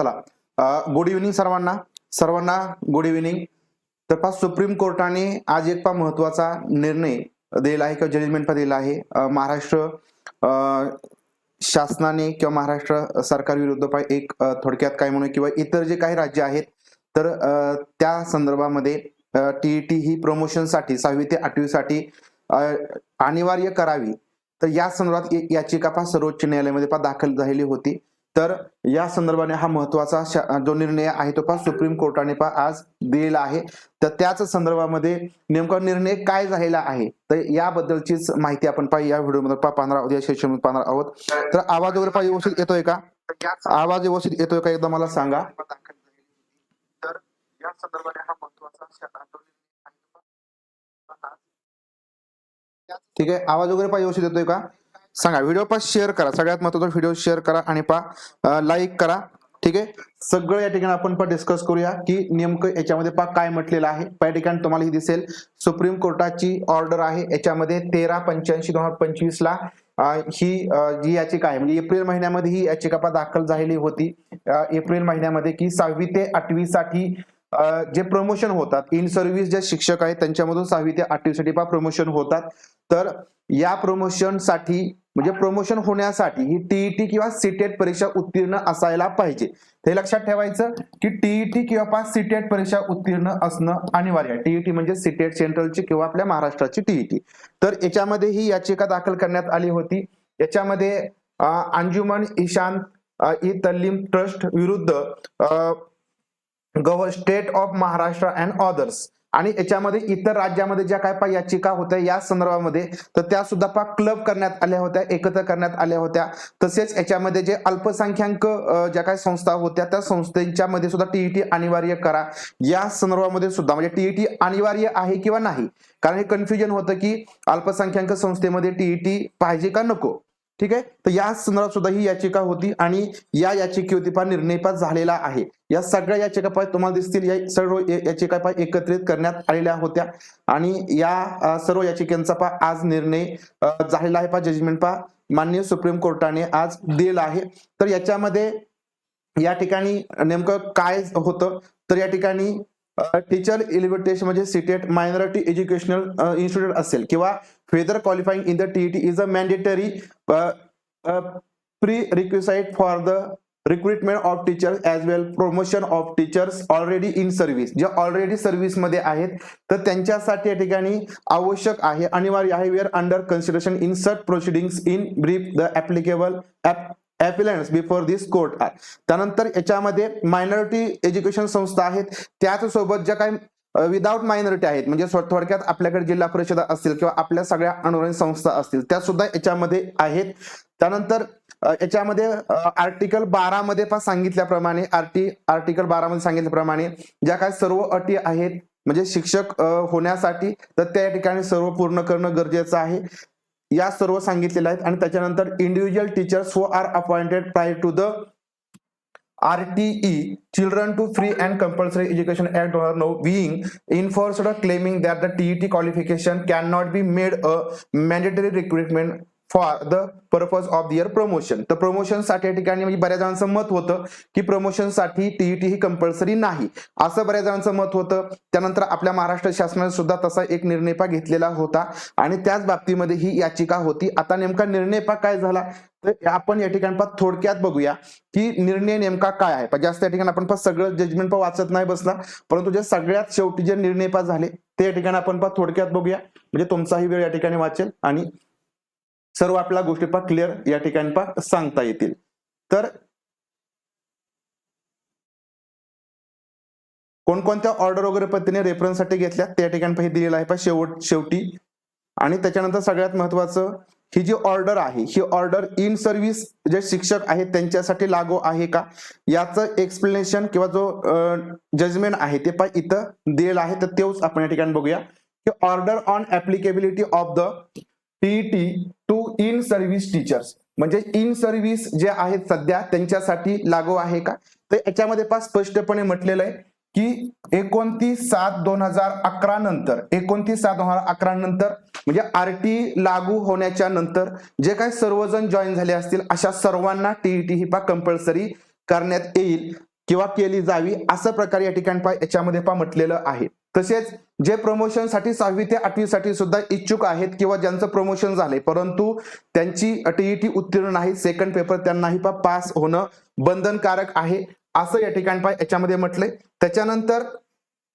चला. Good evening सर्वांना. सर्वांना गुड इव्हिनिंग तर पहा सुप्रीम कोर्टाने आज एक पहा महत्त्वाचा निर्णय दिलेला आहे किंवा जजमेंट पण दिला आहे. महाराष्ट्र शासनाने किंवा महाराष्ट्र सरकार विरुद्ध एक थोडक्यात काय म्हणू किंवा इतर जे काही राज्य आहेत तर त्या संदर्भामध्ये टीईटी ही प्रमोशनसाठी सहावी ते आठवीसाठी अनिवार्य करावी. तर या संदर्भात एक याचिका पहा सर्वोच्च न्यायालयामध्ये पहा दाखल झालेली होती. तर या संदर्भाने हा महत्त्वाचा जो निर्णय आहे तो पहा सुप्रीम कोर्टाने पहा आज दिलेला आहे. तर त्याच संदर्भामध्ये नेमका निर्णय काय झालेला आहे? तर याबद्दलचीच माहिती आपण पाहिजे या व्हिडिओमध्ये पहा पाहणार आहोत या सेशन पाहणार आहोत. तर आवाज वगैरे पाहिजे व्यवस्थित येतोय का? आवाज व्यवस्थित येतोय का एकदा मला सांगा. तर या संदर्भाने हा महत्त्वाचा ठीक आहे आवाज वगैरे पाहिजे व्यवस्थित येतोय का? सांगा. व्हिडिओ पास शेअर करा. सगळ्यात महत्त्वाचा व्हिडिओ शेअर करा आणि पा लाईक करा. ठीक आहे? सगळं या ठिकाणी आपण पण डिस्कस करूया की नेमकं याच्यामध्ये पा काय म्हटलेलं आहे. या ठिकाणी तुम्हाला ही दिसेल सुप्रीम कोर्टाची ऑर्डर आहे. याच्यामध्ये तेरा पंच्याऐंशी दोन हजार पंचवीस ला ही जी याचिका आहे म्हणजे एप्रिल महिन्यामध्ये ही याचिका पा दाखल झालेली होती. एप्रिल महिन्यामध्ये की सहावी ते आठवी साठी जे प्रमोशन होतात इन सर्व्हिस जे शिक्षक आहेत त्यांच्यामधून सहावी ते आठवी साठी पा प्रमोशन होतात. तर या प्रमोशनसाठी म्हणजे प्रमोशन होण्यासाठी ही टीईटी किंवा सीटेट परीक्षा उत्तीर्ण असायला पाहिजे. हे लक्षात ठेवायचं की टीईटी किंवा पास सीटेट परीक्षा उत्तीर्ण असणं अनिवार्य आहे. टीईटी म्हणजे सीटेट सेंट्रलची किंवा आपल्या महाराष्ट्राची टीईटी तर याच्यामध्ये ही याचिका दाखल करण्यात आली होती. याच्यामध्ये अंजुमन ईशान ई तल्लीम ट्रस्ट विरुद्ध government state of Maharashtra and others. आणि याच्यामध्ये इतर राज्यामध्ये ज्या काय पा याचिका होत्या या संदर्भामध्ये तर त्या सुद्धा पा क्लब करण्यात आल्या होत्या एकत्र करण्यात आल्या होत्या. तसेच याच्यामध्ये जे अल्पसंख्याक ज्या काही संस्था होत्या त्या संस्थेच्या मध्ये सुद्धा टीईटी अनिवार्य करा. या संदर्भामध्ये सुद्धा म्हणजे टीईटी अनिवार्य आहे किंवा नाही? कारण हे कन्फ्युजन होतं की अल्पसंख्याक संस्थेमध्ये टीईटी पाहिजे का नको? ठीक आहे? तर या संदर्भात सुद्धा ही याचिका होती आणि या याचिकेवरती पण निर्णयपात झालेला आहे. या सगळ्या याचिका पाय तुम्हाला दिसतील. या सर्व याचिका पाय एकत्रित करण्यात आलेल्या होत्या आणि या सर्व याचिकांचा पा आज निर्णय झालेला आहे. पा जजमेंट पा माननीय सुप्रीम कोर्टाने आज दिलेला आहे. तर याच्यामध्ये या ठिकाणी नेमकं काय होतं? तर या ठिकाणी टीचर एलिव्हिटेशन म्हणजे सिटेट मायनॉरिटी एज्युकेशनल इन्स्टिट्यूट असेल किंवा further qualifying in the TET is a mandatory prerequisite for the recruitment of teachers as well promotion of teachers already in service जे ऑलरेडी सर्व्हिसमध्ये आहेत तर त्यांच्यासाठी या ठिकाणी आवश्यक आहे अनिवार्य आहे were under consideration in cert proceedings in brief the applicable appellants before this court are त्यानंतर याच्यामध्ये मायनॉरिटी एज्युकेशन संस्था आहेत त्याचसोबत ज्या काही विदाउट मायनॉरिटी आहेत. म्हणजे थोडक्यात आपल्याकडे जिल्हा परिषद असतील किंवा आपल्या सगळ्या अनुदानित संस्था असतील त्या सुद्धा याच्यामध्ये आहेत. त्यानंतर याच्यामध्ये आर्टिकल बारा मध्ये पण सांगितल्याप्रमाणे आर्टी आर्टिकल बारा मध्ये सांगितल्याप्रमाणे ज्या काही सर्व अटी आहेत म्हणजे शिक्षक होण्यासाठी तर त्या ठिकाणी सर्व पूर्ण करणं गरजेचं आहे. या सर्व सांगितलेल्या आहेत. आणि त्याच्यानंतर individual teachers who are appointed prior to the RTE, Children to Free and Compulsory Education Act 2009 being enforced claiming that the TET qualification cannot be made a mandatory requirement for the purpose of their promotion तर प्रमोशनसाठी या ठिकाणी म्हणजे बऱ्याच जणांचं मत होतं की प्रमोशनसाठी टीईटी ही कंपल्सरी नाही. असं बऱ्याच जणांचं मत होतं. त्यानंतर आपल्या महाराष्ट्र शासनाने सुद्धा तसा एक निर्णयपा घेतलेला होता. आणि त्याच बाबतीमध्ये ही याचिका होती. आता नेमका निर्णयपा काय झाला? तर आपण या ठिकाणी थोडक्यात बघूया की निर्णय नेमका काय आहे. पण जास्त या ठिकाणी आपण पण सगळं जजमेंट पण वाचत नाही बसला परंतु जे सगळ्यात शेवटी जे निर्णय पा झाले ते या ठिकाणी आपण पण थोडक्यात बघूया. म्हणजे तुमचाही वेळ या ठिकाणी वाचेल आणि सर्व आपल्या गोष्टी पा क्लिअर या ठिकाणी पा सांगता येतील. तर कोणकोणत्या ऑर्डर वगैरे पद्धतीने रेफरन्ससाठी घेतल्या त्या ठिकाणी पा हे दिलेलं आहे. पा शेवट शेवटी आणि त्याच्यानंतर सगळ्यात महत्वाचं ही जी ऑर्डर आहे ही ऑर्डर इन सर्व्हिस जे शिक्षक आहेत त्यांच्यासाठी लागू आहे का? याचं एक्सप्लेनेशन किंवा जो जजमेंट आहे ते पण इथं दिलेलं आहे. तर तेच आपण या ठिकाणी बघूया. की order on applicability of the T to in service teachers म्हणजे इन सर्व्हिस जे आहेत सध्या त्यांच्यासाठी लागू आहे का? तर याच्यामध्ये पण स्पष्टपणे म्हटलेलं आहे. की एकोणतीस सात दोन हजार अकरा नंतर एकोणतीस सात दोन हजार अकरा नंतर म्हणजे आरटी लागू होण्याच्या नंतर जे काही सर्वजण जॉईन झाले असतील अशा सर्वांना टीईटी ही पा कंपल्सरी करण्यात येईल किंवा केली जावी असं प्रकारे या ठिकाणी पा याच्यामध्ये पहा म्हटलेलं आहे. तसेच जे प्रमोशनसाठी सहावी ते आठवी साठी सुद्धा इच्छुक आहेत किंवा ज्यांचं प्रमोशन झालंय परंतु त्यांची टीईटी उत्तीर्ण नाही सेकंड पेपर त्यांनाही पहा पास होणं बंधनकारक आहे. असं या ठिकाणी पहा याच्यामध्ये म्हटलंय. त्याच्यानंतर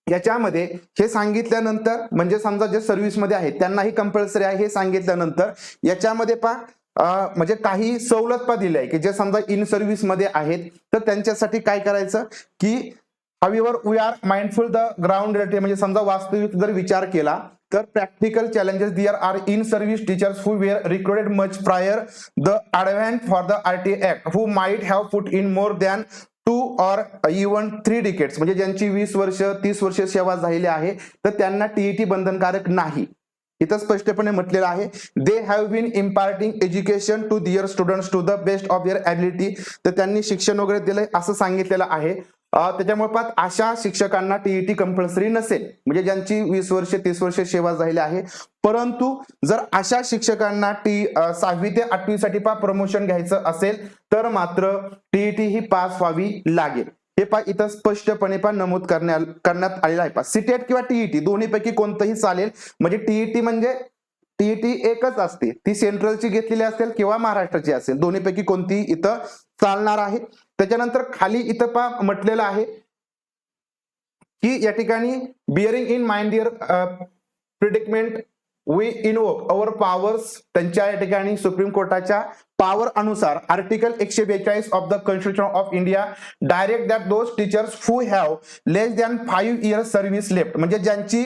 याच्यामध्ये हे सांगितल्यानंतर म्हणजे समजा जे सर्व्हिसमध्ये आहेत त्यांनाही कंपल्सरी आहे हे सांगितल्यानंतर याच्यामध्ये पहा म्हणजे काही सवलत पा दिली आहे की जे समजा इन सर्व्हिसमध्ये आहेत तर त्यांच्यासाठी काय करायचं? की however we are mindful the ground related म्हणजे समजा वास्तविक जर विचार केला तर practical challenges there are in service teachers who were recruited much prior the advance for the R T act who might have put in more than two or even three decades म्हणजे ज्यांची वीस वर्ष तीस वर्ष सेवा झालेली आहे तर त्यांना टीईटी बंधनकारक नाही. इथं स्पष्टपणे म्हटलेलं आहे they have been imparting education to their students to the best of their ability तर त्यांनी शिक्षण वगैरे दिलंय असं सांगितलेलं आहे. त्याच्यामुळे पाहत अशा शिक्षकांना टीईटी कंपल्सरी नसेल. म्हणजे ज्यांची वीस वर्ष तीस वर्ष सेवा झालेली आहे. परंतु जर अशा शिक्षकांना टी सहावी ते आठवी साठी पा प्रमोशन घ्यायचं असेल तर मात्र टीईटी ही पास व्हावी लागेल. हे पा इथं स्पष्टपणे पा नमूद करण्यात करण्यात आलेलं आहे पा सिटेट किंवा टीईटी दोन्हीपैकी कोणतंही चालेल. म्हणजे टीईटी म्हणजे टीईटी एकच असते. ती सेंट्रलची घेतलेली असेल किंवा महाराष्ट्राची असेल. दोन्हीपैकी कोणती इथं चालणार आहे. त्याच्यानंतर खाली इथं पा म्हटलेलं आहे की या ठिकाणी bearing in mind their predicament we invoke our powers त्यांच्या या ठिकाणी सुप्रीम कोर्टाच्या पॉवर अनुसार आर्टिकल एकशे बेचाळीस of the constitution of India direct that those teachers who have less than five years service left म्हणजे ज्यांची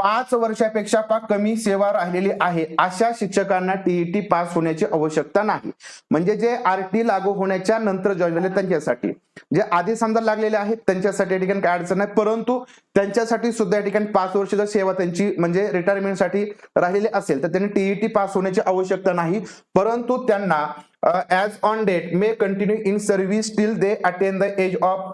पाच वर्षापेक्षा पा कमी सेवा राहिलेली आहे अशा शिक्षकांना टीईटी पास होण्याची आवश्यकता नाही. म्हणजे जे आरटी लागू होण्याच्या नंतर जॉईन झाले त्यांच्यासाठी. जे आधी समजा लागलेले आहेत त्यांच्यासाठी या ठिकाणी काय अडचण नाही. परंतु त्यांच्यासाठी सुद्धा या ठिकाणी पाच वर्ष जर सेवा त्यांची म्हणजे रिटायरमेंटसाठी राहिलेली असेल तर त्यांनी टीईटी पास होण्याची आवश्यकता नाही. परंतु त्यांना as on date may continue in service till they attain the age of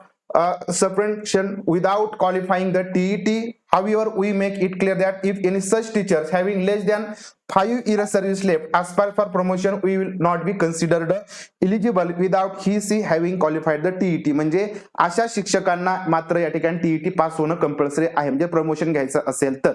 suspension without qualifying the TET However, we make it clear that if any such teachers having less than five years service left aspire for promotion, we will not be considered eligible without he see having qualified the TET. म्हणजे अशा शिक्षकांना मात्र या ठिकाणी TET pass होणं compulsory आहे म्हणजे promotion घ्यायचं असेल तर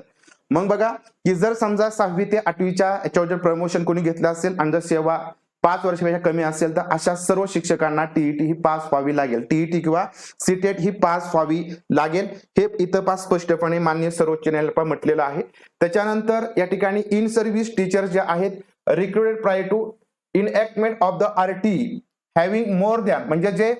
मग बघा की जर समजा सहावी ते आठवीच्या याच्यावर जर प्रमोशन कोणी घेतलं असेल आणि जर सेवा पाच वर्षापेक्षा कमी असेल तर अशा सर्व शिक्षकांना टीईटी ही पास व्हावी लागेल. टीईटी किंवा सीटेट ही पास व्हावी लागेल. हे इथं पास स्पष्टपणे मान्य सर्वोच्च न्यायालय म्हटलेलं आहे. त्याच्यानंतर या ठिकाणी इन सर्व्हिस टीचर जे आहेत recruited prior to enactment of the R T having more than म्हणजे जे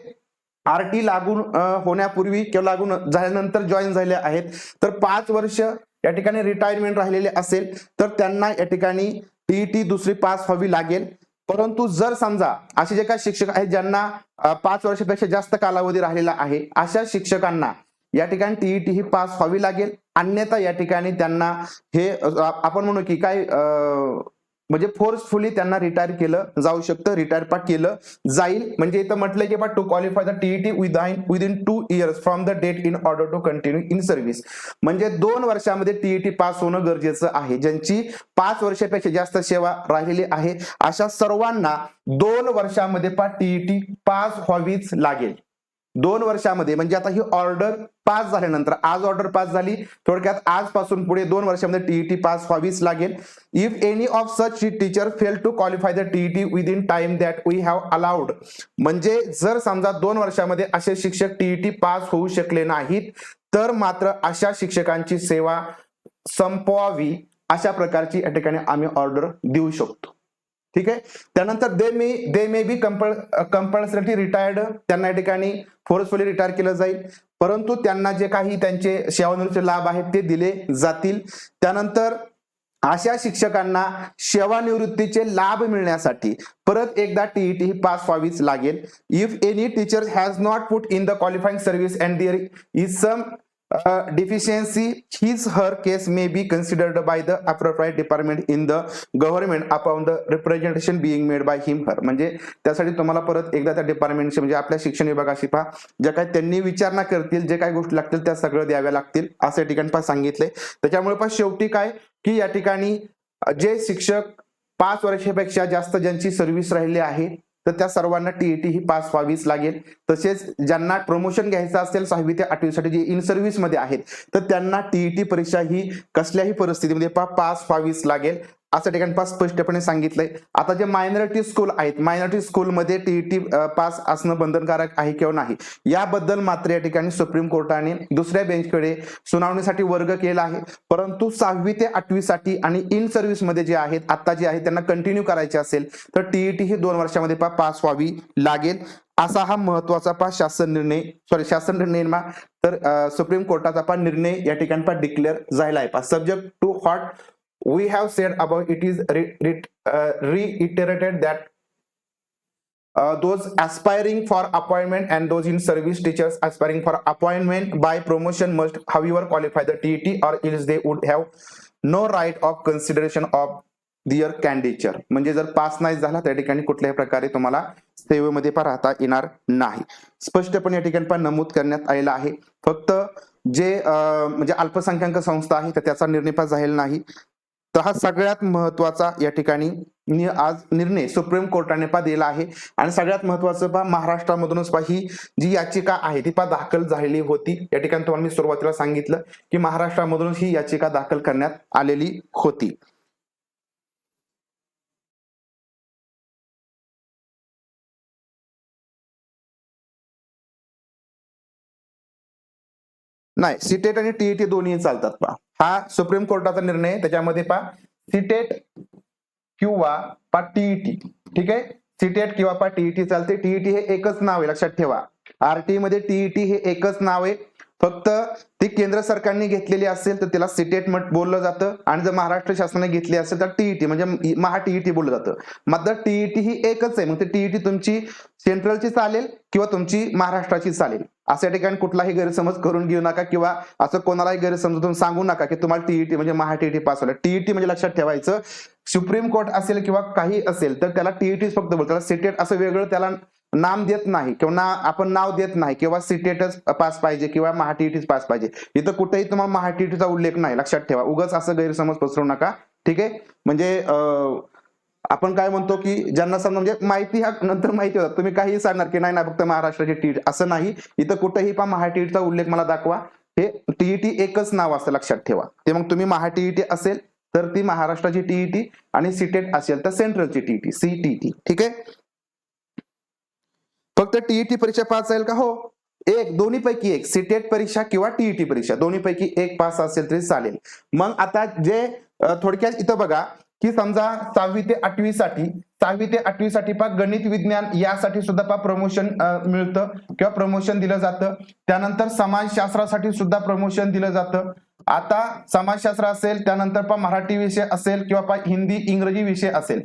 आरटी लागून लागू होण्यापूर्वी किंवा लागून झाल्यानंतर जॉईन झाले आहेत तर पाच वर्ष या ठिकाणी रिटायरमेंट राहिलेले असेल तर त्यांना या ठिकाणी टीईटी दुसरी पास व्हावी लागेल. परंतु जर समजा असे जे काही शिक्षक आहेत ज्यांना पाच वर्षापेक्षा जास्त कालावधी राहिलेला आहे अशा शिक्षकांना या ठिकाणी टीईटी ही पास व्हावी लागेल. अन्यथा या ठिकाणी त्यांना हे आपण म्हणू की काय म्हणजे फोर्सफुली त्यांना रिटायर केलं जाऊ शकतं रिटायर पा केलं जाईल. म्हणजे इथं म्हटलं की बा to qualify the TET within within two years from the date in order to continue in service म्हणजे दोन वर्षामध्ये टीईटी पास होणं गरजेचं आहे. ज्यांची पाच वर्षापेक्षा जास्त सेवा राहिलेली आहे अशा सर्वांना दोन वर्षामध्ये पा टीईटी पास व्हावीच लागेल. दोन वर्षामध्ये म्हणजे आता ही ऑर्डर पास झाल्यानंतर आज ऑर्डर पास झाली थोडक्यात आजपासून पुढे दोन वर्षामध्ये टीईटी पास व्हावीच लागेल. If any of such teacher fail to qualify the TET within time that we have allowed म्हणजे जर समजा दोन वर्षामध्ये असे शिक्षक टीईटी पास होऊ शकले नाहीत तर मात्र अशा शिक्षकांची सेवा संपवावी अशा प्रकारची या ठिकाणी आम्ही ऑर्डर देऊ शकतो. ठीक आहे? त्यानंतर they may they may be compel compulsory retired त्यांना या ठिकाणी फोर्सफुली रिटायर केलं जाईल. परंतु त्यांना जे काही त्यांचे सेवानिवृत्तीचे लाभ आहेत ते दिले जातील. त्यानंतर अशा शिक्षकांना सेवानिवृत्तीचे लाभ मिळण्यासाठी परत एकदा टीईटी ही पास व्हावीच लागेल. If any teacher has not put in the qualifying service and there is some Uh, deficiency his her case may be considered by the appropriate department in the government upon the representation being made by him her. म्हणजे त्यासाठी तुम्हाला परत एकदा त्या डिपार्टमेंटशी म्हणजे आपल्या शिक्षण विभागाशी पहा. ज्या काही त्यांनी विचारणा करतील जे काही गोष्टी लागतील त्या सगळं द्याव्या लागतील असं या ठिकाणी पहा सांगितले. त्याच्यामुळे पहा शेवटी काय? की या ठिकाणी जे शिक्षक पाच वर्षापेक्षा जास्त ज्यांची सर्व्हिस राहिली आहे तर त्या सर्वांना टीईटी ही पास व्हावीच लागेल. तसेच ज्यांना प्रमोशन घ्यायचं असेल सहावी ते आठवीसाठी जे इन सर्व्हिसमध्ये आहेत तर त्यांना टीईटी परीक्षा ही कसल्याही परिस्थितीमध्ये पा पास व्हावीच लागेल. असं ठिकाणी पास स्पष्टपणे सांगितलंय. आता जे मायनॉरिटी स्कूल आहेत मायनॉरिटी स्कूलमध्ये टीईटी पास असणं बंधनकारक आहे किंवा नाही याबद्दल मात्र या ठिकाणी सुप्रीम कोर्टाने दुसऱ्या बेंचकडे सुनावणीसाठी वर्ग केला आहे. परंतु सहावी ते आठवी साठी आणि इन सर्व्हिसमध्ये जे आहेत आता जे आहेत त्यांना कंटिन्यू करायचे असेल तर टीईटी ही दोन वर्षामध्ये पास व्हावी लागेल. असा हा महत्त्वाचा पा शासन निर्णय सॉरी शासन निर्णय मा तर सुप्रीम कोर्टाचा पा निर्णय या ठिकाणी पा डिक्लेअर झाला आहे पा. Subject to what we have said about it is re, re, uh, reiterated that uh, those aspiring for appointment and those in service teachers aspiring for appointment by promotion must however qualify the TET or else they would have no right of consideration of their candidature म्हणजे जर pass नाही झाला त्या ठिकाणी कुठल्याही प्रकारे तुम्हाला सेवेमध्ये पण राहता येणार नाही स्पष्टपणे या ठिकाणी पण नमूद करण्यात आलेलं आहे फक्त जे म्हणजे अल्पसंख्याक संस्था आहे तर त्याचा निर्णय पण झालेला नाही तर हा सगळ्यात महत्त्वाचा या ठिकाणी आज निर्णय सुप्रीम कोर्टाने पा दिला आहे. आणि सगळ्यात महत्वाचं पहा महाराष्ट्रामधूनच पहा ही जी याचिका आहे ती पा दाखल झालेली होती. या ठिकाणी तुम्हाला मी सुरुवातीला सांगितलं की महाराष्ट्रामधूनच ही याचिका दाखल करण्यात आलेली होती. नाही सीटेट आणि टीईटी दोन्ही चालतात पहा हा सुप्रीम कोर्टाचा निर्णय त्याच्यामध्ये पा सीटेट किंवा पा टीईटी ठीक आहे? सीटेट किंवा पा टीईटी चालते टीईटी हे एकच नाव आहे लक्षात ठेवा. आरटी मध्ये टीईटी हे एकच नाव आहे. फक्त ती केंद्र सरकारने घेतलेली असेल तर त्याला सिटेट मट बोललं जातं. आणि जर महाराष्ट्र शासनाने घेतली असेल तर टीईटी म्हणजे महा टीईटी बोललं जातं. मात्र टीईटी ही एकच आहे. मग ती टीईटी तुमची सेंट्रलची चालेल किंवा तुमची महाराष्ट्राची चालेल? अशा ठिकाणी कुठलाही गैरसमज करून घेऊ नका किंवा असं कोणालाही गैरसमजून सांगू नका की तुम्हाला टीईटी म्हणजे महा टीईटी पास होईल टीईटी म्हणजे लक्षात ठेवायचं सुप्रीम कोर्ट असेल किंवा काही असेल तर त्याला टीईटी फक्त बोलतात. त्याला सिटेट असं वेगळं त्याला नाम देत नाही किंवा ना आपण नाव देत नाही किंवा सिटेटच पास पाहिजे किंवा महाटीटीच पास पाहिजे. इथं कुठेही तुम्हाला महाटीटीचा उल्लेख नाही लक्षात ठेवा. उगाच असं गैरसमज पसरू नका ठीक आहे? म्हणजे आपण काय म्हणतो की ज्यांना समजा म्हणजे माहिती हा नंतर माहिती होतात. तुम्ही काही सांगणार की नाही ना फक्त महाराष्ट्राची टीट असं नाही. इथं कुठेही पण महाटीटीचा उल्लेख मला दाखवा. हे टीईटी एकच नाव असतं लक्षात ठेवा. ते मग तुम्ही महाटीईटी असेल तर ती महाराष्ट्राची टीईटी आणि सीटेट असेल तर सेंट्रलची टीईटी सीटीटी ठीक आहे? फक्त टीईटी परीक्षा पास जाईल का? हो. एक दोन्ही पैकी एक सीटेट परीक्षा किंवा टीईटी परीक्षा. दोन्ही पैकी एक पास असेल तरी चालेल. मग आता जे थोडक्यात इथं बघा की समजा सहावी ते आठवी साठी सहावी ते आठवी साठी पा गणित विज्ञान यासाठी सुद्धा पा प्रमोशन मिळतं किंवा प्रमोशन दिलं जातं. त्यानंतर समाजशास्त्रासाठी सुद्धा प्रमोशन दिलं जातं. आता समाजशास्त्र असेल त्यानंतर पण मराठी विषय असेल किंवा पा हिंदी इंग्रजी विषय असेल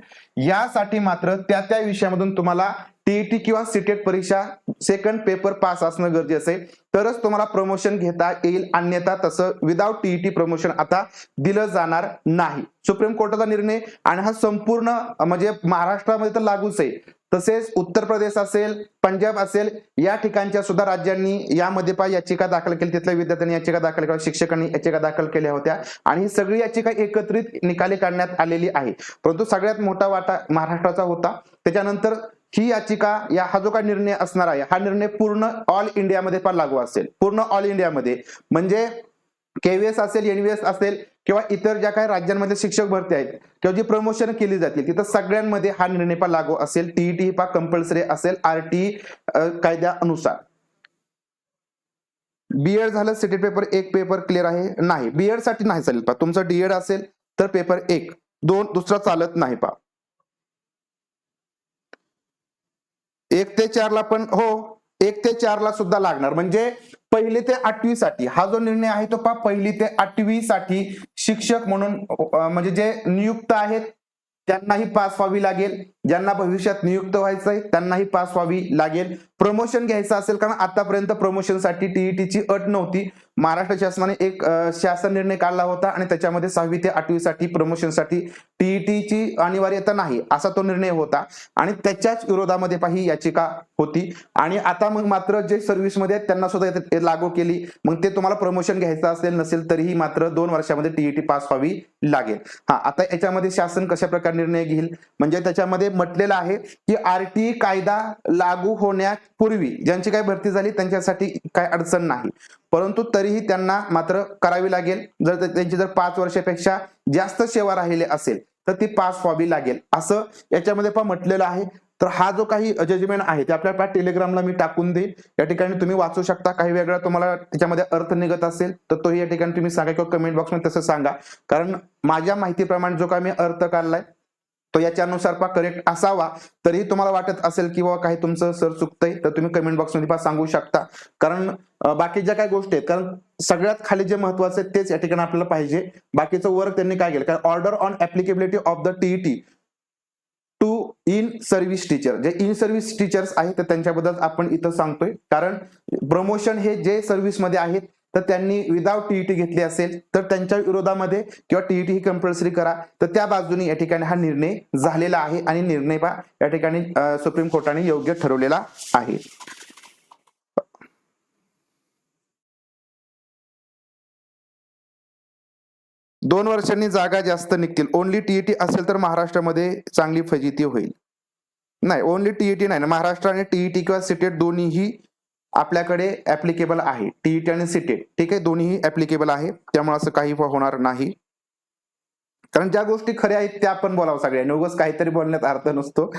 यासाठी मात्र त्या त्या विषयामधून तुम्हाला टीईटी किंवा सिटेट परीक्षा सेकंड पेपर पास असणं गरजेचं आहे. तरच तुम्हाला प्रमोशन घेता येईल अन्यथा तसं विदाउट टीईटी प्रमोशन आता दिलं जाणार नाही. सुप्रीम कोर्टाचा निर्णय आणि हा संपूर्ण म्हणजे महाराष्ट्रामध्ये तर लागूच आहे. तसेच उत्तर प्रदेश असेल पंजाब असेल या ठिकाणच्या सुद्धा राज्यांनी यामध्ये पाय याचिका दाखल केली. तिथल्या विद्यार्थ्यांनी याचिका दाखल केल्या शिक्षकांनी याचिका दाखल केल्या होत्या. आणि ही सगळी याचिका एकत्रित निकाली काढण्यात आलेली आहे. परंतु सगळ्यात मोठा वाटा महाराष्ट्राचा होता. त्याच्यानंतर ही याचिका या हा जो काय निर्णय असणार आहे हा निर्णय पूर्ण ऑल इंडियामध्ये पण लागू असेल. पूर्ण ऑल इंडियामध्ये. म्हणजे केव्हीएस असेल एनव्हीएस असेल किंवा इतर ज्या काही राज्यांमध्ये शिक्षक भरती आहेत किंवा जी प्रमोशन केली जातील तिथं सगळ्यांमध्ये हा निर्णय पा लागू असेल. टीईटी पा कंपल्सरी असेल. आरटी कायद्यानुसार. बीएड झालं सिटी पेपर एक पेपर क्लिअर आहे? नाही. बीएडसाठी नाही चालेल पा तुमचं डीएड असेल तर पेपर एक. दोन दुसरा चालत नाही पा एक ते चारला पण हो एक ते चार ला सुद्धा लागणार. म्हणजे पहिली ते आठवी साठी हा जो निर्णय आहे तो पहा पहिली ते आठवी साठी शिक्षक म्हणून म्हणजे जे नियुक्त आहेत त्यांनाही पास व्हावी लागेल. ज्यांना भविष्यात नियुक्त व्हायचंय त्यांनाही पास व्हावी लागेल. प्रमोशन घ्यायचं असेल कारण आतापर्यंत प्रमोशनसाठी टीईटीची अट नव्हती. महाराष्ट्र शासनाने एक शासन निर्णय काढला होता आणि त्याच्यामध्ये सहावी ते आठवी साठी प्रमोशनसाठी टीईटीची अनिवार्यता नाही असा तो निर्णय होता. आणि त्याच्याच विरोधामध्ये पा याचिका होती. आणि आता मग मात्र जे सर्व्हिसमध्ये त्यांना सुद्धा लागू केली. मग ते तुम्हाला प्रमोशन घ्यायचं असेल नसेल तरीही मात्र दोन वर्षामध्ये टीईटी पास व्हावी लागेल. हा आता याच्यामध्ये शासन कशा प्रकारे निर्णय घेईल? म्हणजे त्याच्यामध्ये म्हटलेलं आहे की आरटीई कायदा लागू होण्यापूर्वी ज्यांची काही भरती झाली त्यांच्यासाठी काय अडचण नाही. परंतु तरीही त्यांना मात्र करावी लागेल. जर त्यांची जर पाच वर्षापेक्षा जास्त सेवा राहिली असेल तर ती पास व्हावी लागेल. असं याच्यामध्ये पण म्हटलेलं आहे. तर हा जो काही जजमेंट आहे ते आपल्या टेलिग्रामला मी टाकून देईल या ठिकाणी तुम्ही वाचू शकता. काही वेगळा तुम्हाला त्याच्यामध्ये अर्थ निघत असेल तर तोही या ठिकाणी तुम्ही सांगा किंवा कमेंट बॉक्समध्ये तसं सांगा. कारण माझ्या माहितीप्रमाणे जो काही मी अर्थ काढलाय तो याच्यानुसार पा करेक्ट असावा. तरीही तुम्हाला वाटत असेल की बाबा काही तुमचं सर चुकतंय तर तुम्ही कमेंट बॉक्समध्ये पा सांगू शकता. कारण बाकीच्या बाकी ज्या काही गोष्टी आहेत कारण सगळ्यात खाली जे महत्वाचं आहे तेच या ठिकाणी आपल्याला पाहिजे. बाकीचं वर्क त्यांनी काय केलं? कारण order on applicability of the TET to in service teacher जे इन सर्व्हिस टीचर्स आहेत तर त्यांच्याबद्दल आपण इथं सांगतोय. कारण प्रमोशन हे जे सर्व्हिसमध्ये आहेत तर त्यांनी विदाउट टीईटी घेतली असेल तर त्यांच्या विरोधामध्ये किंवा टीईटी ही कंपल्सरी करा. तर त्या बाजूने या ठिकाणी हा निर्णय झालेला आहे आणि निर्णय पा या ठिकाणी सुप्रीम कोर्टाने योग्य ठरवलेला आहे. दोन वर्षांनी जागा जास्त निघतील. ओनली टीईटी असेल तर महाराष्ट्रामध्ये चांगली फजिती होईल. नाही ओनली टीईटी नाही. ना महाराष्ट्र आणि टीईटी किंवा सिटेट दोन्हीही आपल्याकडे ऍप्लिकेबल आहे. टीईटी आणि सीटेट ठीक आहे? दोन्हीही ऍप्लिकेबल आहे. त्यामुळे असं काही होणार नाही. कारण ज्या गोष्टी खऱ्या आहेत त्या आपण बोलावं सगळ्यांनी. उगाच काहीतरी बोलण्यात अर्थ नसतो.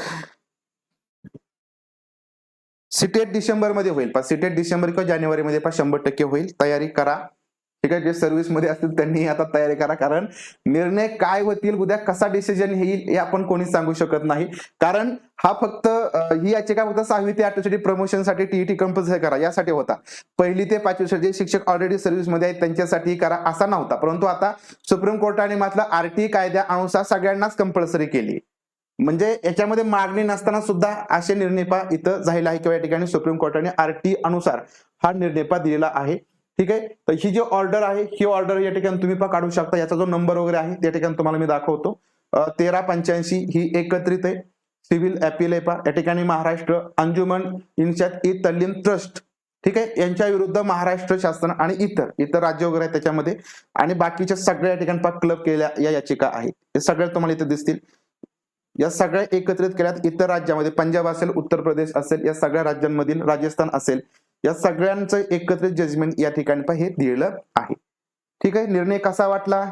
सिटेट डिसेंबरमध्ये होईल. पा सिटेट डिसेंबर किंवा जानेवारी मध्ये पा शंभर टक्के होईल. तयारी करा. ठीक आहे जे सर्व्हिसमध्ये असतील त्यांनी आता तयारी करा कारण निर्णय काय होतील उद्या कसा डिसिजन येईल हे आपण कोणीच सांगू शकत नाही. कारण हा फक्त ही याचिका फक्त सहावी ते आठवीसाठी प्रमोशनसाठी टीईटी कंपल्सरी करा यासाठी होता. पहिली ते पाचवी जे शिक्षक ऑलरेडी सर्व्हिसमध्ये आहेत त्यांच्यासाठी करा असा नव्हता. परंतु आता सुप्रीम कोर्टाने मात्र आरटीई कायद्यानुसार सगळ्यांनाच कंपल्सरी केली. म्हणजे याच्यामध्ये मागणी नसताना सुद्धा असे निर्णयपा इथं झालेला आहे किंवा या ठिकाणी सुप्रीम कोर्टाने आरटी अनुसार हा निर्णयपा दिलेला आहे. ठीक आहे? तर ही जी ऑर्डर आहे ही ऑर्डर या ठिकाणी तुम्ही पण काढू शकता. याचा जो नंबर वगैरे आहे त्या ठिकाणी तुम्हाला मी दाखवतो. तेरा पंच्याऐंशी ही एकत्रित आहे. सिव्हिल अपील या ठिकाणी महाराष्ट्र अंजुमन इन्शात ई तल्लीम ट्रस्ट ठीक आहे? यांच्या विरुद्ध महाराष्ट्र शासन आणि इतर इतर राज्य वगैरे आहेत त्याच्यामध्ये. आणि बाकीच्या सगळ्या या ठिकाणी क्लब केल्या या याचिका आहेत. हे सगळ्या तुम्हाला इथे दिसतील. या सगळ्या एकत्रित केल्यात इतर राज्यामध्ये. पंजाब असेल उत्तर प्रदेश असेल या सगळ्या राज्यांमधील राजस्थान असेल. या सगळ्यांचं एकत्रित जजमेंट या ठिकाणी पण हे दिलेलं आहे. ठीक आहे? निर्णय कसा वाटला?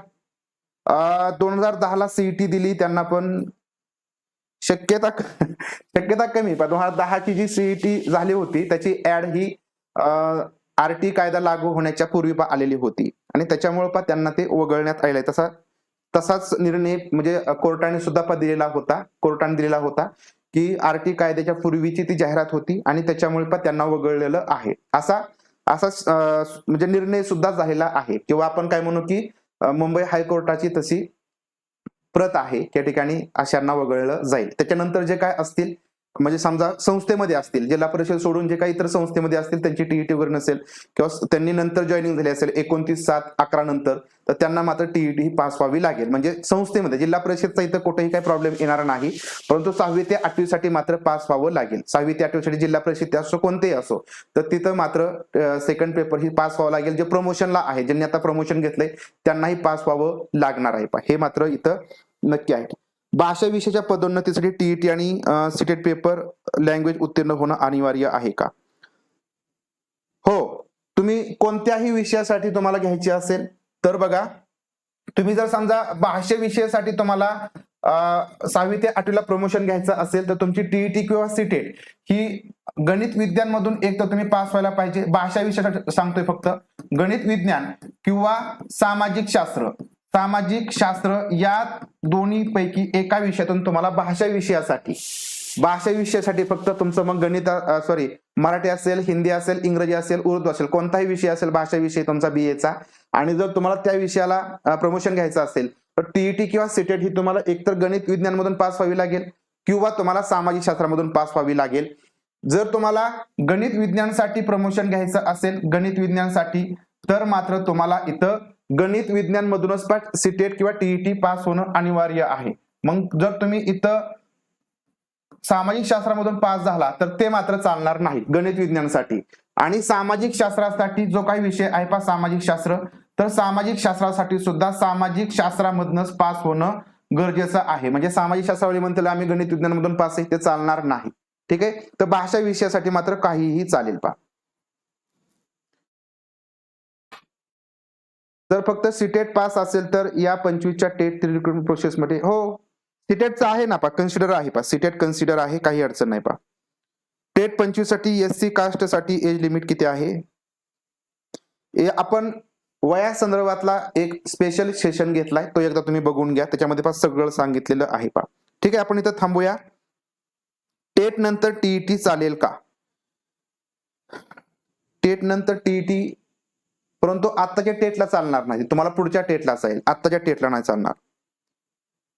दोन हजार दहाला सीईटी दिली त्यांना पण शक्यता शक्यता कमी पण दोन हजार दहाची जी सीईटी झाली होती त्याची ऍड ही आरटी कायदा लागू होण्याच्या पूर्वी आलेली होती. आणि त्याच्यामुळे पण त्यांना ते वगळण्यात आलेलं आहे. तसा तसाच निर्णय म्हणजे कोर्टाने सुद्धा दिलेला होता कोर्टाने दिलेला होता. की आरटी कायद्याच्या पूर्वीची ती जाहिरात होती आणि त्याच्यामुळे पण त्यांना वगळलेलं आहे. असा असा म्हणजे निर्णय सुद्धा झालेला आहे. किंवा आपण काय म्हणू की मुंबई हायकोर्टाची तशी प्रत आहे. त्या ठिकाणी अशांना वगळलं जाईल. त्याच्यानंतर जे काय असतील म्हणजे समजा संस्थेमध्ये असतील जिल्हा परिषद सोडून जे काही इतर संस्थेमध्ये असतील त्यांची टीईटी वगैरे नसेल किंवा त्यांनी नंतर जॉईनिंग झाली असेल एकोणतीस सात अकरा नंतर तर त्यांना मात्र टीईटी ही पास व्हावी लागेल. म्हणजे संस्थेमध्ये जिल्हा परिषदचा इथं कुठेही काही प्रॉब्लेम येणार नाही परंतु सहावी ते आठवीसाठी मात्र पास व्हावं लागेल. सहावी ते आठवीसाठी जिल्हा परिषद असो कोणतेही असो तर तिथं मात्र सेकंड पेपर ही पास व्हावं लागेल. जे प्रमोशनला आहे ज्यांनी आता प्रमोशन घेतलंय त्यांनाही पास व्हावं लागणार आहे. हे मात्र इथं नक्की आहे. भाषा विषयाच्या पदोन्नतीसाठी टीईटी आणि सिटेट पेपर लँग्वेज उत्तीर्ण होणं अनिवार्य आहे का? हो तुम्ही कोणत्याही विषयासाठी तुम्हाला घ्यायची असेल तर बघा. तुम्ही जर समजा भाषा विषयासाठी तुम्हाला सहावी ते आठवीला प्रमोशन घ्यायचं असेल तर तुमची टीईटी किंवा सिटेट ही गणित विज्ञानमधून एक तर तुम्ही पास व्हायला पाहिजे. भाषा विषयासाठी सांगतोय फक्त. गणित विज्ञान किंवा सामाजिक शास्त्र. सामाजिक शास्त्र या दोन्ही पैकी एका विषयातून तुम्हाला भाषा विषयासाठी. भाषा विषयासाठी फक्त तुमचं मग गणित सॉरी मराठी असेल हिंदी असेल इंग्रजी असेल उर्दू असेल कोणताही विषय असेल भाषा विषय तुमचा बीएचा आणि जर तुम्हाला त्या विषयाला प्रमोशन घ्यायचं असेल तर टीईटी किंवा सिटेट ही तुम्हाला एकतर गणित विज्ञानमधून पास व्हावी लागेल किंवा तुम्हाला सामाजिक शास्त्रामधून पास व्हावी लागेल. जर तुम्हाला गणित विज्ञानसाठी प्रमोशन घ्यायचं असेल गणित विज्ञानसाठी तर मात्र तुम्हाला इथं गणित विज्ञान मधूनच पाठ सीटेट किंवा टीईटी पास होणं अनिवार्य आहे. मग जर तुम्ही इथं सामाजिक शास्त्रामधून पास झाला तर ते मात्र चालणार नाही गणित विज्ञानासाठी. आणि सामाजिक शास्त्रासाठी जो काही विषय आहे पा सामाजिक शास्त्र तर सामाजिक शास्त्रासाठी सुद्धा सामाजिक शास्त्रामधनच पास होणं गरजेचं आहे. म्हणजे सामाजिक शास्त्रावळी म्हणतील आम्ही गणित विज्ञानामधून पास आहे ते चालणार नाही. ठीक आहे? तर भाषा विषयासाठी मात्र काहीही चालेल पा जर फक्त सीटेट पास असेल तर या पंचवीसच्या टेट रिक्रुटमेंट प्रोसेसमध्ये हो. सीटेटचं आहे ना पा कन्सिडर आहे पा सीटेट कन्सिडर आहे काही अडचण नाही पा टेट पंचवीससाठी एस सी कास्टसाठी एज लिमिट किती आहे? आपण वया संदर्भातला एक स्पेशल सेशन घेतलाय तो एकदा तुम्ही बघून घ्या. त्याच्यामध्ये पा सगळं सांगितलेलं आहे पा ठीक आहे आपण इथं थांबूया. टेट नंतर टीईटी चालेल का? टेट नंतर टीईटी परंतु आत्ताच्या टेटला चालणार नाही. तुम्हाला पुढच्या टेटला असेल. आत्ताच्या टेटला नाही चालणार.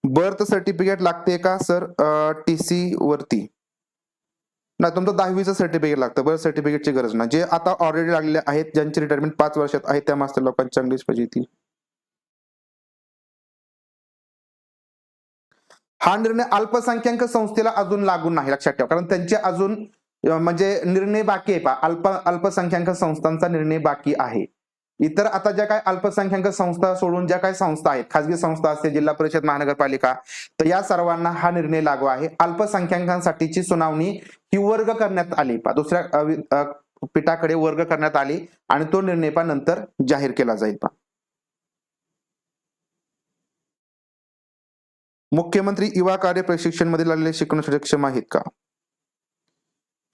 बर्थ सर्टिफिकेट लागते का सर? टी सी वरती. नाही तुमचं दहावीचं सर्टिफिकेट लागतं. बर्थ सर्टिफिकेटची गरज नाही. जे आता ऑलरेडी लागलेले आहेत ज्यांची रिटायरमेंट पाच वर्षात आहे त्या मास्टर लोकांची चांगलीच पाहिजे ती. हा निर्णय अल्पसंख्याक संस्थेला अजून लागून नाही. लक्षात ठेवा. कारण त्यांचे अजून म्हणजे निर्णय बाकी आहे पा अल्प अल्पसंख्याक संस्थांचा निर्णय बाकी आहे. इतर आता ज्या काय अल्पसंख्याक संस्था सोडून ज्या काय संस्था आहेत खासगी संस्था असते जिल्हा परिषद महानगरपालिका तर या सर्वांना हा निर्णय लागू आहे. अल्पसंख्याकांसाठीची सुनावणी ही वर्ग करण्यात आली. दुसऱ्या पीठाकडे वर्ग करण्यात आली आणि तो निर्णय पा नंतर जाहीर केला जाईल. पा मुख्यमंत्री युवा कार्य प्रशिक्षणमध्ये लागलेले शिकवण्यासाठी सक्षम आहेत का?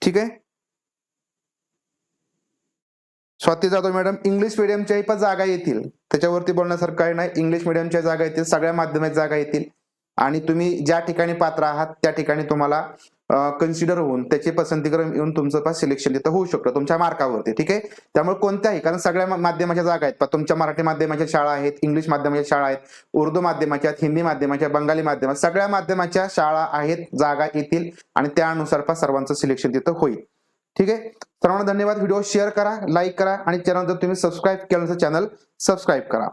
ठीक आहे? स्वाती जाधव मॅडम इंग्लिश मिडियमच्याही पण जागा येतील. त्याच्यावरती बोलण्यासारखं काही नाही. इंग्लिश मिडियमच्या जागा येतील. सगळ्या माध्यमाच्या जागा येतील. आणि तुम्ही ज्या ठिकाणी पात्र आहात त्या ठिकाणी तुम्हाला कन्सिडर होऊन त्याची पसंतीक्रम येऊन तुमचं पास सिलेक्शन तिथं होऊ शकतं तुमच्या मार्कावरती. ठीक आहे? त्यामुळे कोणत्याही कारण सगळ्या माध्यमाच्या जागा आहेत. तुमच्या मराठी माध्यमाच्या शाळा आहेत इंग्लिश माध्यमाच्या शाळा आहेत उर्दू माध्यमाच्या आहेत, हिंदी माध्यमाच्या बंगाली माध्यमात सगळ्या माध्यमाच्या शाळा आहेत जागा येतील. आणि त्यानुसार पण सर्वांचं सिलेक्शन तिथं होईल. ठीक आहे? सर्वांना धन्यवाद. व्हिडिओ शेअर करा लाईक करा आणि चॅनल जर तुम्ही सबस्क्राईब केलं तर चॅनल सबस्क्राईब करा.